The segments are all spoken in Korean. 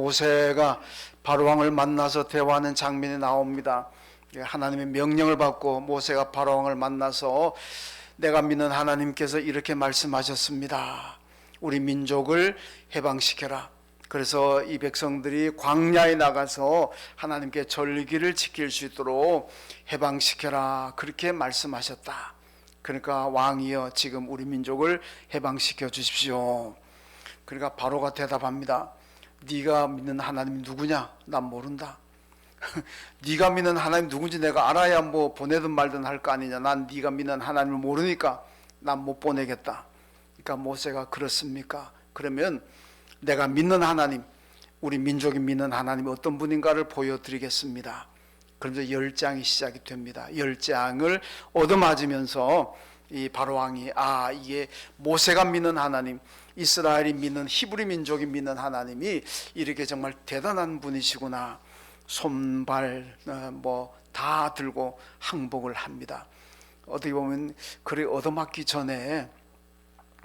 모세가 바로 왕을 만나서 대화하는 장면이 나옵니다. 예, 하나님의 명령을 받고 모세가 바로 왕을 만나서 내가 믿는 하나님께서 이렇게 말씀하셨습니다. 우리 민족을 해방시켜라. 그래서 이 백성들이 광야에 나가서 하나님께 절기를 지킬 수 있도록 해방시켜라. 그렇게 말씀하셨다. 그러니까 왕이여 지금 우리 민족을 해방시켜 주십시오. 그러니까 바로가 대답합니다. 네가 믿는 하나님이 누구냐? 난 모른다. 네가 믿는 하나님 누군지 내가 알아야 뭐 보내든 말든 할 거 아니냐. 난 네가 믿는 하나님을 모르니까 난 못 보내겠다. 그러니까 모세가 그렇습니까? 그러면 내가 믿는 하나님, 우리 민족이 믿는 하나님이 어떤 분인가를 보여드리겠습니다. 그러면서 열장이 시작이 됩니다. 열장을 얻어맞으면서 이 바로 왕이 아 이게 모세가 믿는 하나님, 이스라엘이 믿는 히브리 민족이 믿는 하나님이 이렇게 정말 대단한 분이시구나. 손발 뭐 다 들고 항복을 합니다. 어떻게 보면 그를 얻어맞기 전에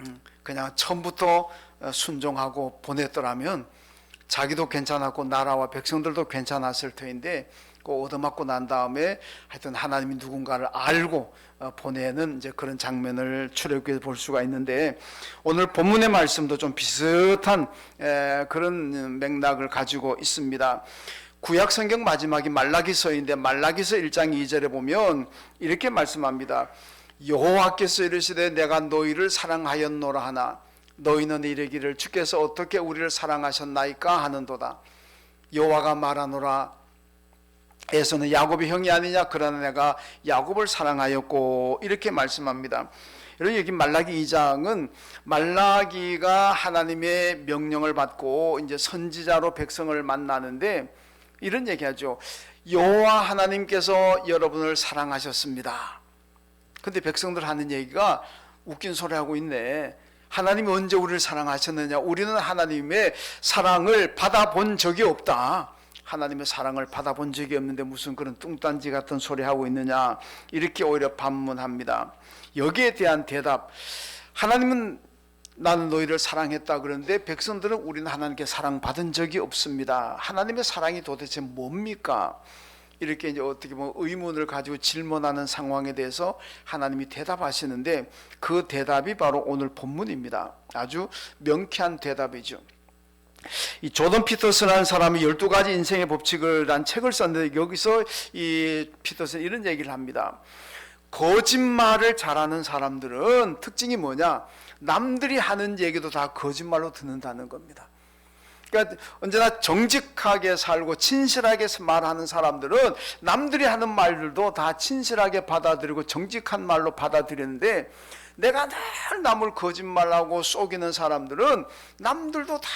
음, 그냥 처음부터 어, 순종하고 보냈더라면 자기도 괜찮았고 나라와 백성들도 괜찮았을 터인데 그 얻어맞고 난 다음에 하여튼 하나님이 누군가를 알고 어, 보내는 이제 그런 장면을 출애굽기에 볼 수가 있는데 오늘 본문의 말씀도 좀 비슷한 에, 그런 맥락을 가지고 있습니다. 구약 성경 마지막이 말라기서인데 말라기서 1장 2절에 보면 이렇게 말씀합니다. 여호와께서 이르시되 내가 너희를 사랑하였노라 하나 너희는 이르기를 주께서 어떻게 우리를 사랑하셨나이까 하는도다. 여호와가 말하노라 에서는 야곱의 형이 아니냐 그러나 내가 야곱을 사랑하였고 이렇게 말씀합니다. 여러분 여기 말라기 2장은 말라기가 하나님의 명령을 받고 이제 선지자로 백성을 만나는데 이런 얘기하죠. 여호와 하나님께서 여러분을 사랑하셨습니다. 근데 백성들 하는 얘기가 웃긴 소리 하고 있네. 하나님이 언제 우리를 사랑하셨느냐? 우리는 하나님의 사랑을 받아본 적이 없다. 하나님의 사랑을 받아본 적이 없는데 무슨 그런 뚱딴지 같은 소리 하고 있느냐? 이렇게 오히려 반문합니다. 여기에 대한 대답. 하나님은 나는 너희를 사랑했다 그러는데 백성들은 우리는 하나님께 사랑받은 적이 없습니다. 하나님의 사랑이 도대체 뭡니까? 이렇게 이제 어떻게 보면 의문을 가지고 질문하는 상황에 대해서 하나님이 대답하시는데 그 대답이 바로 오늘 본문입니다. 아주 명쾌한 대답이죠. 이 조던 피터슨이라는 사람이 12가지 인생의 법칙을 란 책을 썼는데 여기서 이 피터슨 이런 얘기를 합니다. 거짓말을 잘하는 사람들은 특징이 뭐냐? 남들이 하는 얘기도 다 거짓말로 듣는다는 겁니다. 그러니까 언제나 정직하게 살고 친실하게 말하는 사람들은 남들이 하는 말들도 다 친실하게 받아들이고 정직한 말로 받아들이는데 내가 늘 남을 거짓말하고 속이는 사람들은 남들도 다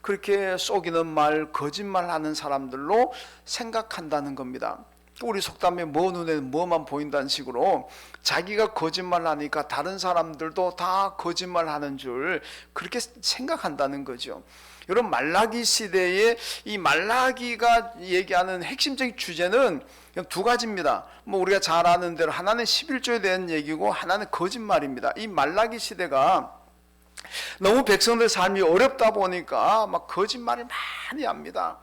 그렇게 속이는 말, 거짓말하는 사람들로 생각한다는 겁니다. 우리 속담에 뭐 눈에 뭐만 보인다는 식으로 자기가 거짓말하니까 다른 사람들도 다 거짓말하는 줄 그렇게 생각한다는 거죠. 여러분 말라기 시대에 이 말라기가 얘기하는 핵심적인 주제는 두 가지입니다. 뭐 우리가 잘 아는 대로 하나는 11조에 대한 얘기고 하나는 거짓말입니다. 이 말라기 시대가 너무 백성들 삶이 어렵다 보니까 막 거짓말을 많이 합니다.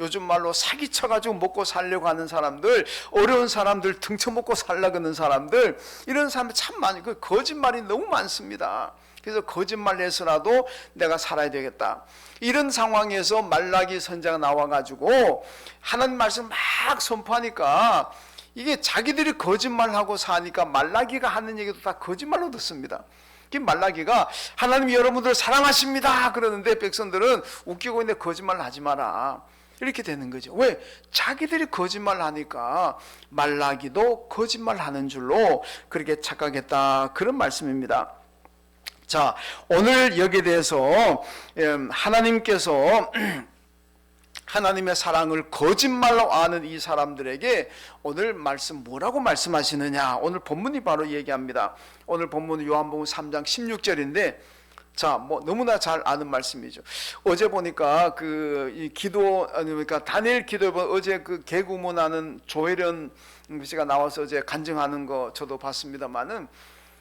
요즘 말로 사기쳐가지고 먹고 살려고 하는 사람들, 어려운 사람들, 등쳐먹고 살려고 하는 사람들, 이런 사람들 참 많이, 그 거짓말이 너무 많습니다. 그래서 거짓말 해서라도 내가 살아야 되겠다. 이런 상황에서 말라기 선자가 나와가지고 하나님 말씀 막 선포하니까 이게 자기들이 거짓말하고 사니까 말라기가 하는 얘기도 다 거짓말로 듣습니다. 그 말라기가 하나님 여러분들 사랑하십니다 그러는데 백성들은 웃기고 있는데 거짓말 하지 마라. 이렇게 되는 거죠. 왜? 자기들이 거짓말 하니까 말라기도 거짓말 하는 줄로 그렇게 착각했다. 그런 말씀입니다. 자, 오늘 여기에 대해서 음, 하나님께서 하나님의 사랑을 거짓말로 아는 이 사람들에게 오늘 말씀 뭐라고 말씀하시느냐? 오늘 본문이 바로 얘기합니다. 오늘 본문은 요한복음 3장 16절인데 자, 뭐 너무나 잘 아는 말씀이죠. 어제 보니까 그 이 기도 아니 그러니까 다니엘 기도 어제 그 개구문하는 조혜련 씨가 나와서 어제 간증하는 거 저도 봤습니다만은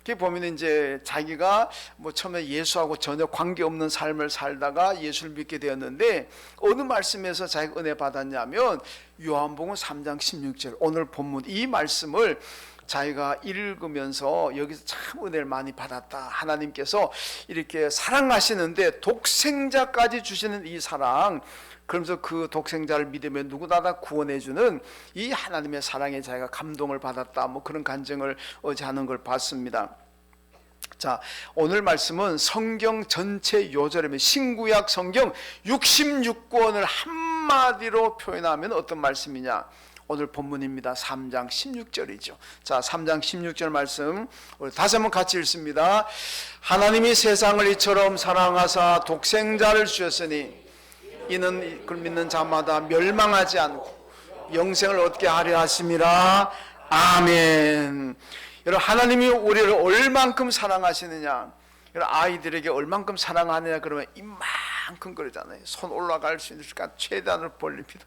그 보면 이제 자기가 뭐 처음에 예수하고 전혀 관계 없는 삶을 살다가 예수를 믿게 되었는데 어느 말씀에서 자기가 은혜 받았냐면 요한복음 3장 16절 오늘 본문 이 말씀을 자기가 읽으면서 여기서 참 은혜를 많이 받았다. 하나님께서 이렇게 사랑하시는데 독생자까지 주시는 이 사랑 그러면서 그 독생자를 믿으면 누구나 다 구원해주는 이 하나님의 사랑에 자기가 감동을 받았다. 뭐 그런 간증을 어제 하는 걸 봤습니다. 자, 오늘 말씀은 성경 전체 요절이면 신구약 성경 66권을 한마디로 표현하면 어떤 말씀이냐? 오늘 본문입니다. 3장 16절이죠. 자, 3장 16절 말씀 우리 다시 한번 같이 읽습니다. 하나님이 세상을 이처럼 사랑하사 독생자를 주셨으니 이는 그를 믿는 자마다 멸망하지 않고 영생을 얻게 하려 하심이라. 아멘. 여러분 하나님이 우리를 얼만큼 사랑하시느냐? 아이들에게 얼만큼 사랑하느냐 그러면 이만큼 그러잖아요. 손 올라갈 수 있을까 최대한을 벌립니다.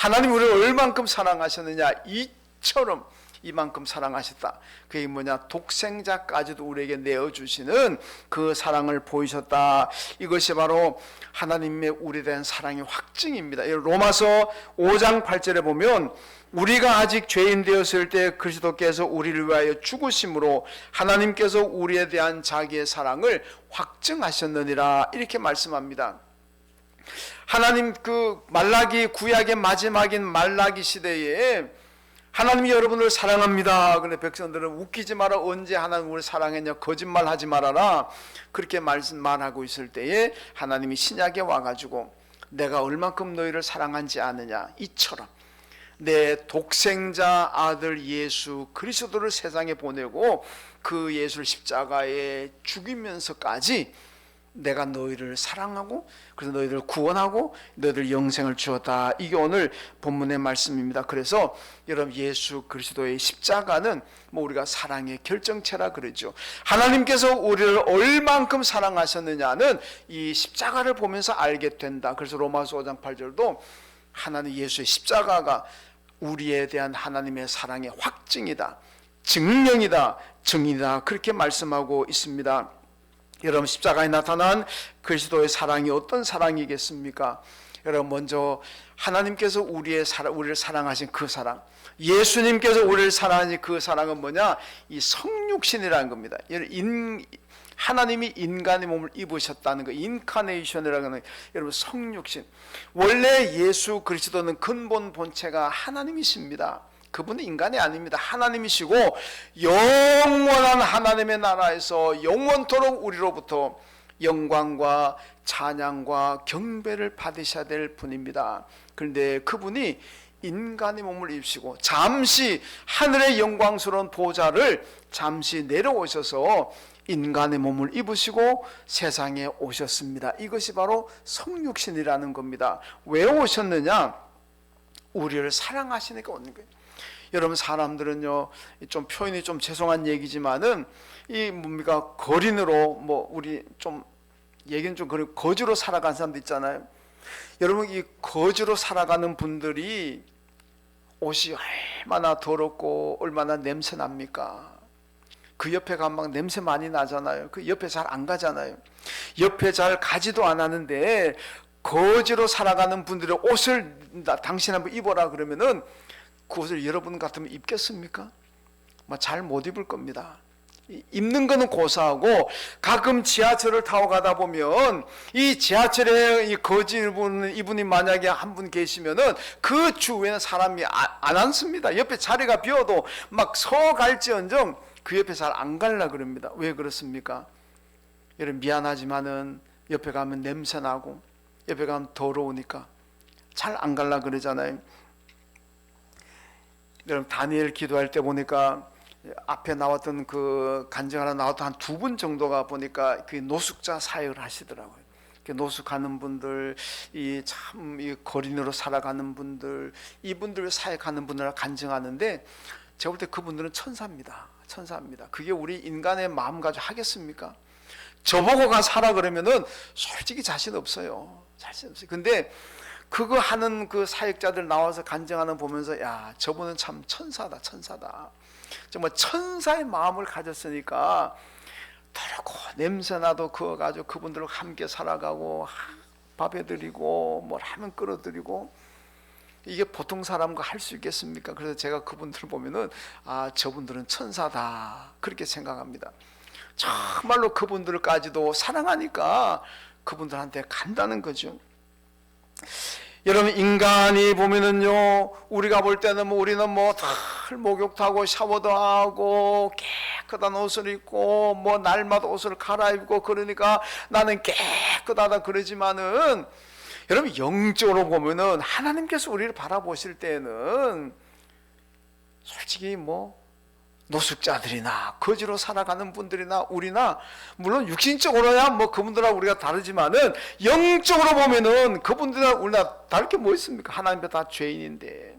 하나님 우리를 얼만큼 사랑하셨느냐 이처럼 이만큼 사랑하셨다. 그게 뭐냐 독생자까지도 우리에게 내어 주시는 그 사랑을 보이셨다. 이것이 바로 하나님의 우리에 대한 사랑의 확증입니다. 이 로마서 5장 8절에 보면 우리가 아직 죄인 되었을 때 그리스도께서 우리를 위하여 죽으심으로 하나님께서 우리에 대한 자기의 사랑을 확증하셨느니라 이렇게 말씀합니다. 하나님 그 말라기 구약의 마지막인 말라기 시대에 하나님이 여러분을 사랑합니다. 근데 백성들은 웃기지 마라. 언제 하나님 우리 사랑했냐? 거짓말 하지 말아라. 그렇게 말씀 말하고 있을 때에 하나님이 신약에 와가지고 내가 얼만큼 너희를 사랑한지 아느냐? 이처럼 내 독생자 아들 예수 그리스도를 세상에 보내고 그 예수를 십자가에 죽이면서까지 내가 너희를 사랑하고 그래서 너희를 구원하고 너희들 영생을 주었다. 이게 오늘 본문의 말씀입니다. 그래서 여러분 예수 그리스도의 십자가는 뭐 우리가 사랑의 결정체라 그러죠. 하나님께서 우리를 얼만큼 사랑하셨느냐는 이 십자가를 보면서 알게 된다. 그래서 로마서 5장 8절도 하나님 예수의 십자가가 우리에 대한 하나님의 사랑의 확증이다. 증명이다. 증이다. 그렇게 말씀하고 있습니다. 여러분 십자가에 나타난 그리스도의 사랑이 어떤 사랑이겠습니까? 여러분 먼저 하나님께서 우리의 사랑, 우리를 사랑하신 그 사랑, 예수님께서 우리를 사랑하신 그 사랑은 뭐냐? 이 성육신이라는 겁니다. 인, 하나님이 인간의 몸을 입으셨다는 거, 인카네이션이라는 거, 여러분 성육신. 원래 예수 그리스도는 근본 본체가 하나님이십니다. 그분은 인간이 아닙니다. 하나님이시고 영원한 하나님의 나라에서 영원토록 우리로부터 영광과 찬양과 경배를 받으셔야 될 분입니다. 그런데 그분이 인간의 몸을 입으시고 잠시 하늘의 영광스러운 보좌를 잠시 내려오셔서 인간의 몸을 입으시고 세상에 오셨습니다. 이것이 바로 성육신이라는 겁니다. 왜 오셨느냐? 우리를 사랑하시니까 오는 거예요. 여러분 사람들은요 좀 표현이 좀 죄송한 얘기지만은 이 뭡니까 거린으로 뭐 우리 좀 얘기는 좀 그런 거지로 살아간 사람도 있잖아요. 여러분 이 거지로 살아가는 분들이 옷이 얼마나 더럽고 얼마나 냄새 납니까? 그 옆에 가면 막 냄새 많이 나잖아요. 그 옆에 잘 안 가잖아요. 옆에 잘 가지도 않았는데 거지로 살아가는 분들의 옷을 당신 한번 입어라 그러면은 그 옷을 여러분 같으면 입겠습니까? 잘 못 입을 겁니다. 입는 거는 고사하고 가끔 지하철을 타고 가다 보면 이 지하철에 이 거지 입은 이분이 만약에 한 분 계시면은 그 주위에는 사람이 아, 안 앉습니다. 옆에 자리가 비어도 막 서 갈지언정 그 옆에 잘 안 갈라 그럽니다. 왜 그렇습니까? 여러분 미안하지만은 옆에 가면 냄새 나고 옆에 가면 더러우니까 잘 안 갈라 그러잖아요. 여러분 다니엘 기도할 때 보니까 앞에 나왔던 그 간증 하나 나왔던 한 두 분 정도가 보니까 그 노숙자 사역을 하시더라고요. 노숙하는 분들, 이 참 이 거린으로 살아가는 분들, 이분들 사역하는 분들 간증하는데 제가 볼 때 그분들은 천사입니다. 천사입니다. 그게 우리 인간의 마음 가지고 하겠습니까? 저보고 가 살아 그러면은 솔직히 자신 없어요. 자신 없어요. 근데 그거 하는 그 사역자들 나와서 간증하는 거 보면서 야 저분은 참 천사다 천사다 정말 천사의 마음을 가졌으니까 더럽고 냄새나도 그거 가지고 그분들과 함께 살아가고 밥 해 드리고 뭘 하면 끌어드리고 이게 보통 사람과 할 수 있겠습니까? 그래서 제가 그분들을 보면은 아 저분들은 천사다 그렇게 생각합니다. 정말로 그분들까지도 사랑하니까 그분들한테 간다는 거죠. 여러분 인간이 보면은요 우리가 볼 때는 뭐 우리는 뭐 다 목욕하고 샤워도 하고 깨끗한 옷을 입고 뭐 날마다 옷을 갈아입고 그러니까 나는 깨끗하다 그러지만은 여러분 영적으로 보면은 하나님께서 우리를 바라보실 때는 솔직히 뭐 노숙자들이나 거지로 살아가는 분들이나 우리나 물론 육신적으로야 뭐 그분들하고 우리가 다르지만은 영적으로 보면은 그분들하고 우리나 다를 게 뭐 있습니까? 하나님 앞에 다 죄인인데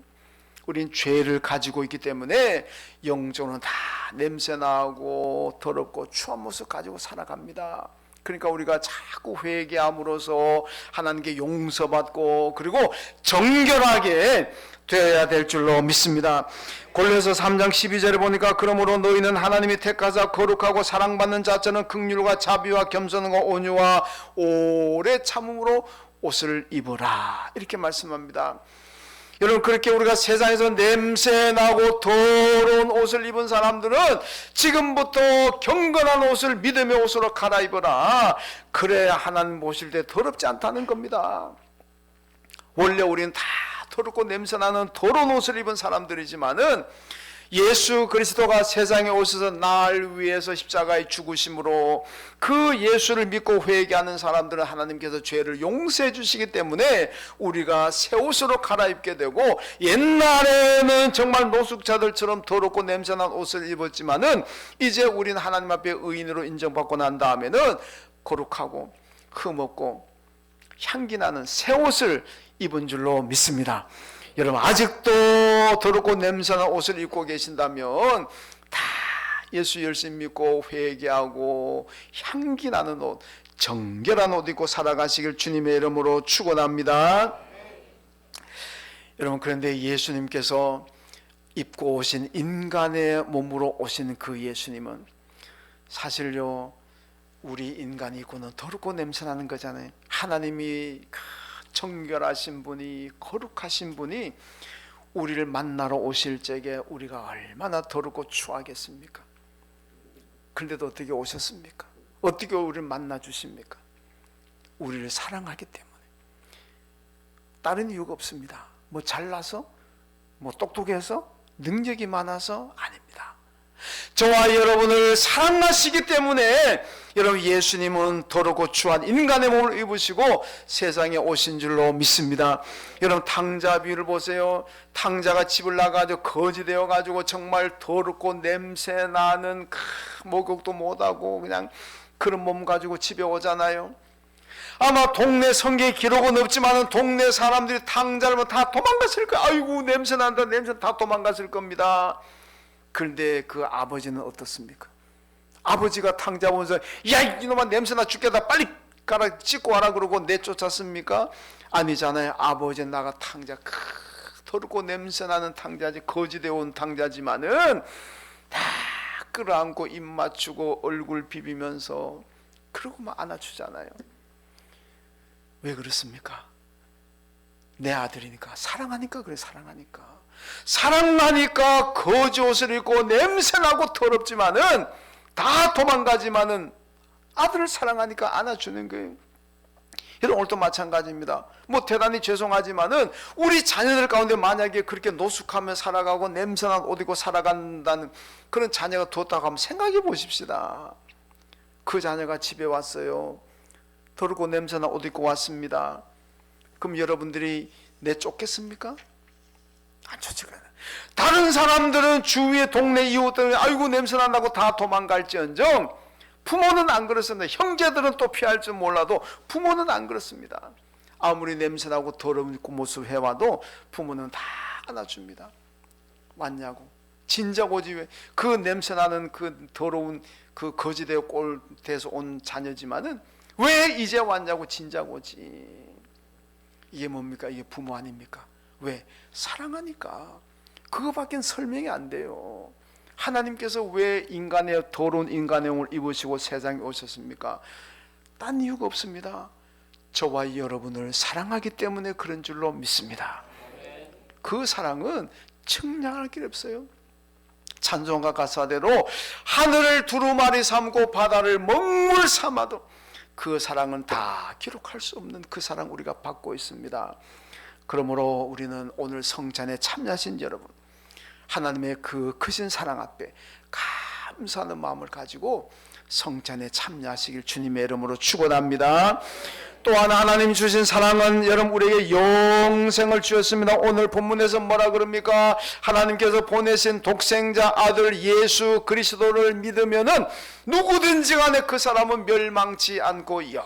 우린 죄를 가지고 있기 때문에 영적으로는 다 냄새 나고 더럽고 추한 모습 가지고 살아갑니다. 그러니까 우리가 자꾸 회개함으로써 하나님께 용서받고 그리고 정결하게 되어야 될 줄로 믿습니다. 골로새 3장 12절에 보니까 그러므로 너희는 하나님이 택하사 거룩하고 사랑받는 자처럼 극률과 자비와 겸손과 온유와 오래 참음으로 옷을 입어라 이렇게 말씀합니다. 여러분 그렇게 우리가 세상에서 냄새 나고 더러운 옷을 입은 사람들은 지금부터 경건한 옷을 믿음의 옷으로 갈아입어라. 그래야 하나님 보실 때 더럽지 않다는 겁니다. 원래 우리는 다 더럽고 냄새 나는 더러운 옷을 입은 사람들이지만은 예수 그리스도가 세상에 오셔서 날 위해서 십자가에 죽으심으로 그 예수를 믿고 회개하는 사람들은 하나님께서 죄를 용서해 주시기 때문에 우리가 새 옷으로 갈아입게 되고 옛날에는 정말 노숙자들처럼 더럽고 냄새난 옷을 입었지만은 이제 우리는 하나님 앞에 의인으로 인정받고 난 다음에는 거룩하고 흠없고 향기 나는 새 옷을 입은 줄로 믿습니다. 여러분 아직도 더럽고 냄새나는 옷을 입고 계신다면 다 예수 열심히 믿고 회개하고 향기 나는 옷, 정결한 옷 입고 살아가시길 주님의 이름으로 축원합니다. 여러분 그런데 예수님께서 입고 오신 인간의 몸으로 오신 그 예수님은 사실요 우리 인간이 입고는 더럽고 냄새나는 거잖아요. 하나님이 그 정결하신 분이 거룩하신 분이 우리를 만나러 오실 적에 우리가 얼마나 더럽고 추하겠습니까? 그런데도 어떻게 오셨습니까? 어떻게 우리를 만나 주십니까? 우리를 사랑하기 때문에 다른 이유가 없습니다. 뭐 잘나서 뭐 똑똑해서 능력이 많아서 아닙니다. 저와 여러분을 사랑하시기 때문에 여러분 예수님은 더럽고 추한 인간의 몸을 입으시고 세상에 오신 줄로 믿습니다. 여러분 탕자 비유를 보세요. 탕자가 집을 나가지고 거지 되어 가지고 정말 더럽고 냄새 나는 목욕도 못 하고 그냥 그런 몸 가지고 집에 오잖아요. 아마 동네 성계 기록은 없지만은 동네 사람들이 탕자를 다 도망갔을 거야. 아이고 냄새 난다 냄새 다 도망갔을 겁니다. 그런데 그 아버지는 어떻습니까? 아버지가 탕자 보면서 야 이놈아 냄새나 죽겠다 빨리 가라 찍고 와라 그러고 내쫓았습니까? 아니잖아요. 아버지 나가 탕자 크 더럽고 냄새나는 탕자지 거지되어 온 탕자지만은 다 끌어안고 입 맞추고 얼굴 비비면서 그러고 막 안아주잖아요. 왜 그렇습니까? 내 아들이니까 사랑하니까 그래 사랑하니까 사랑하니까 거지 옷을 입고 냄새나고 더럽지만은 다 도망가지만은 아들을 사랑하니까 안아주는 거예요. 여러분 오늘도 마찬가지입니다. 뭐 대단히 죄송하지만은 우리 자녀들 가운데 만약에 그렇게 노숙하며 살아가고 냄새나고 옷 입고 살아간다는 그런 자녀가 두었다고 하면 생각해 보십시다. 그 자녀가 집에 왔어요. 더럽고 냄새나 옷 입고 왔습니다. 그럼 여러분들이 내쫓겠습니까? 안 쫓지 그래. 다른 사람들은 주위의 동네 이웃들은 아이고 냄새 난다고 다 도망갈지언정 부모는 안 그렇습니다. 형제들은 또 피할 줄 몰라도 부모는 안 그렇습니다. 아무리 냄새나고 더러운 모습 해와도 부모는 다 안아줍니다. 왔냐고. 진작 오지 왜 그 냄새나는 그 더러운 그 거지되어 꼴돼서 온 자녀지만은 왜 이제 왔냐고 진작 오지. 이게 뭡니까? 이게 부모 아닙니까? 왜? 사랑하니까. 그거밖엔 설명이 안 돼요. 하나님께서 왜 인간의 더러운 인간의 영을 입으시고 세상에 오셨습니까? 딴 이유가 없습니다. 저와 여러분을 사랑하기 때문에 그런 줄로 믿습니다. 그 사랑은 측량할 길 없어요. 찬송가 가사대로 하늘을 두루마리 삼고 바다를 먹물 삼아도 그 사랑은 다 기록할 수 없는 그 사랑 우리가 받고 있습니다. 그러므로 우리는 오늘 성찬에 참여하신 여러분 하나님의 그 크신 사랑 앞에 감사하는 마음을 가지고 성찬에 참여하시길 주님의 이름으로 축원합니다. 또한 하나님 주신 사랑은 여러분 우리에게 영생을 주셨습니다. 오늘 본문에서 뭐라 그럽니까? 하나님께서 보내신 독생자 아들 예수 그리스도를 믿으면은 누구든지 간에 그 사람은 멸망치 않고 영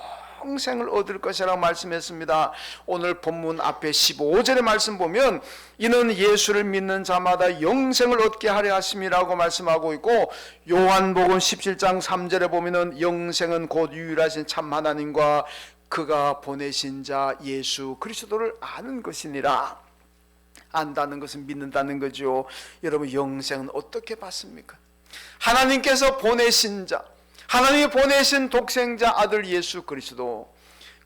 생을 얻을 것이라고 말씀했습니다. 오늘 본문 앞에 15절의 말씀 보면 이는 예수를 믿는 자마다 영생을 얻게 하려 하심이라고 말씀하고 있고 요한복음 17장 3절에 보면은 영생은 곧 유일하신 참 하나님과 그가 보내신 자 예수 그리스도를 아는 것이니라. 안다는 것은 믿는다는 거죠. 여러분 영생은 어떻게 받습니까? 하나님께서 보내신 자, 하나님이 보내신 독생자 아들 예수 그리스도,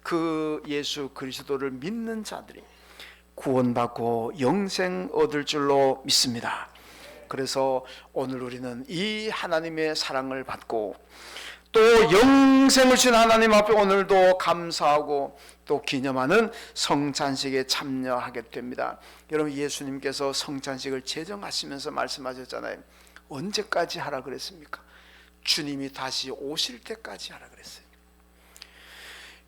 그 예수 그리스도를 믿는 자들이 구원받고 영생 얻을 줄로 믿습니다. 그래서 오늘 우리는 이 하나님의 사랑을 받고 또 영생을 주신 하나님 앞에 오늘도 감사하고 또 기념하는 성찬식에 참여하게 됩니다. 여러분 예수님께서 성찬식을 제정하시면서 말씀하셨잖아요. 언제까지 하라 그랬습니까? 주님이 다시 오실 때까지 하라 그랬어요.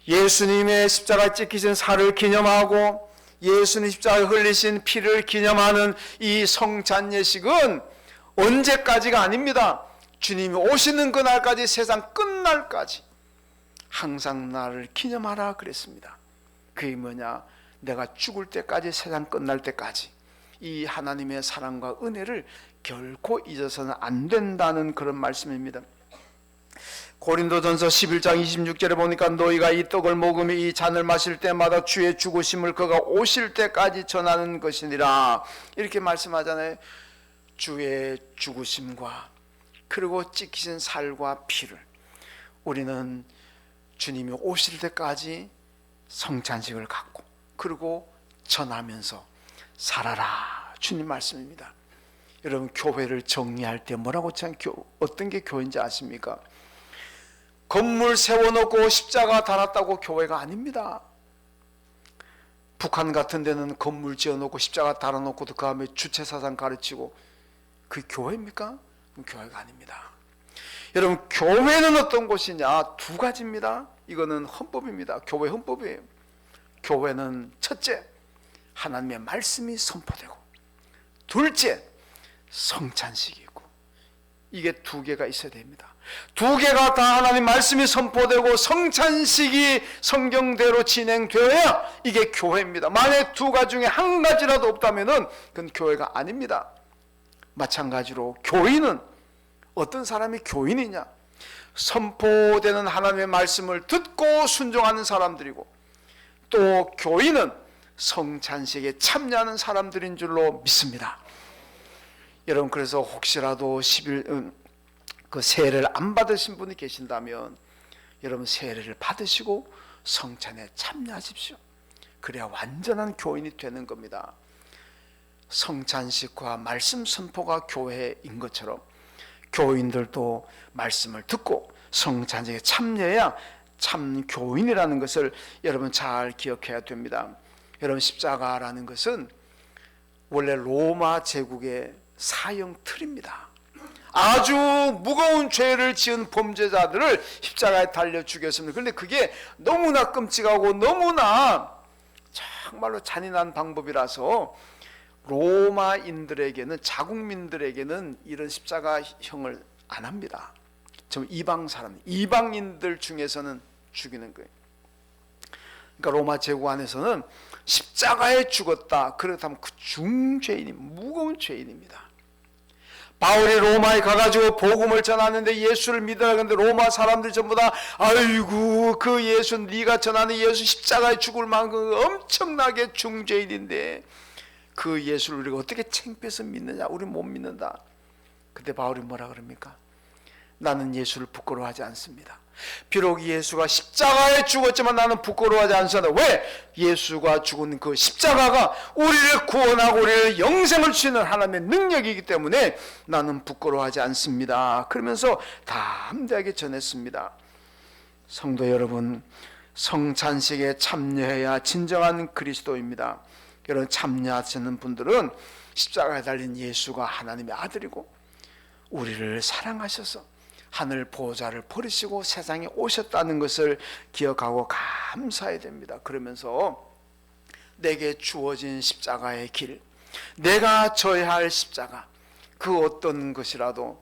예수님의 십자가 찍히신 살을 기념하고 예수님 십자가 흘리신 피를 기념하는 이 성찬 예식은 언제까지가 아닙니다. 주님이 오시는 그날까지 세상 끝날까지 항상 나를 기념하라 그랬습니다. 그게 뭐냐? 내가 죽을 때까지 세상 끝날 때까지 이 하나님의 사랑과 은혜를 결코 잊어서는 안 된다는 그런 말씀입니다. 고린도전서 11장 26절에 보니까 너희가 이 떡을 먹으며 이 잔을 마실 때마다 주의 죽으심을 그가 오실 때까지 전하는 것이니라 이렇게 말씀하잖아요. 주의 죽으심과 그리고 찍히신 살과 피를 우리는 주님이 오실 때까지 성찬식을 갖고 그리고 전하면서 살아라 주님 말씀입니다. 여러분 교회를 정리할 때 뭐라고 참 어떤 게 교회인지 아십니까? 건물 세워놓고 십자가 달았다고 교회가 아닙니다. 북한 같은 데는 건물 지어놓고 십자가 달아놓고도 그 다음에 주체 사상 가르치고 그 교회입니까? 교회가 아닙니다. 여러분 교회는 어떤 곳이냐? 두 가지입니다. 이거는 헌법입니다. 교회 헌법이에요. 교회는 첫째 하나님의 말씀이 선포되고 둘째 성찬식이고 이게 두 개가 있어야 됩니다. 두 개가 다 하나님 말씀이 선포되고 성찬식이 성경대로 진행되어야 이게 교회입니다. 만약 두 가지 중에 한 가지라도 없다면은 그건 교회가 아닙니다. 마찬가지로 교인은 어떤 사람이 교인이냐? 선포되는 하나님의 말씀을 듣고 순종하는 사람들이고 또 교인은 성찬식에 참여하는 사람들인 줄로 믿습니다. 여러분 그래서 혹시라도 10일 그 세례를 안 받으신 분이 계신다면 여러분 세례를 받으시고 성찬에 참여하십시오. 그래야 완전한 교인이 되는 겁니다. 성찬식과 말씀 선포가 교회인 것처럼 교인들도 말씀을 듣고 성찬식에 참여해야 참 교인이라는 것을 여러분 잘 기억해야 됩니다. 여러분 십자가라는 것은 원래 로마 제국의 사형 틀입니다. 아주 무거운 죄를 지은 범죄자들을 십자가에 달려 죽였습니다. 그런데 그게 너무나 끔찍하고 너무나 정말로 잔인한 방법이라서 로마인들에게는 자국민들에게는 이런 십자가형을 안 합니다. 좀 이방 사람, 이방인들 중에서는 죽이는 거예요. 그러니까 로마 제국 안에서는 십자가에 죽었다. 그렇다면 그 중죄인이 무거운 죄인입니다. 바울이 로마에 가가지고 복음을 전하는데 예수를 믿으라 근데 로마 사람들 전부 다 아이고 그 예수 네가 전하는 예수 십자가에 죽을 만큼 엄청나게 중죄인인데 그 예수를 우리가 어떻게 창피해서 믿느냐? 우리 못 믿는다. 근데 바울이 뭐라 그럽니까? 나는 예수를 부끄러워하지 않습니다 비록 예수가 십자가에 죽었지만 나는 부끄러워하지 않습니다. 왜? 예수가 죽은 그 십자가가 우리를 구원하고 우리를 영생을 주시는 하나님의 능력이기 때문에 나는 부끄러워하지 않습니다. 그러면서 담대하게 전했습니다. 성도 여러분 성찬식에 참여해야 진정한 그리스도입니다. 여러분 참여하시는 분들은 십자가에 달린 예수가 하나님의 아들이고 우리를 사랑하셔서 하늘 보호자를 버리시고 세상에 오셨다는 것을 기억하고 감사해야 됩니다. 그러면서 내게 주어진 십자가의 길, 내가 져야 할 십자가, 그 어떤 것이라도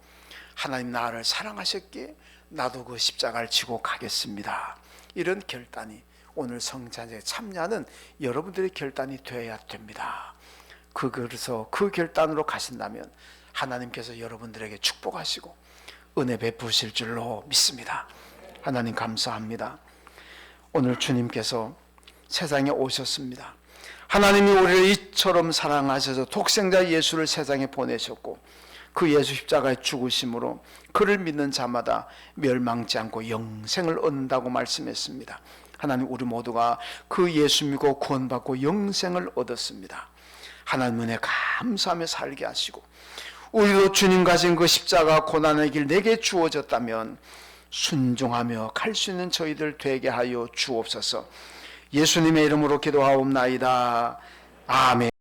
하나님 나를 사랑하셨기에 나도 그 십자가를 지고 가겠습니다. 이런 결단이 오늘 성찬에 참여하는 여러분들의 결단이 되어야 됩니다. 그 그래서 그 결단으로 가신다면 하나님께서 여러분들에게 축복하시고 은혜 베푸실 줄로 믿습니다. 하나님 감사합니다. 오늘 주님께서 세상에 오셨습니다. 하나님이 우리를 이처럼 사랑하셔서 독생자 예수를 세상에 보내셨고 그 예수 십자가에 죽으심으로 그를 믿는 자마다 멸망치 않고 영생을 얻는다고 말씀했습니다. 하나님 우리 모두가 그 예수 믿고 구원받고 영생을 얻었습니다. 하나님 은혜 감사하며 살게 하시고 우리도 주님 가신 그 십자가 고난의 길 내게 주어졌다면 순종하며 갈 수 있는 저희들 되게 하여 주옵소서. 예수님의 이름으로 기도하옵나이다. 아멘.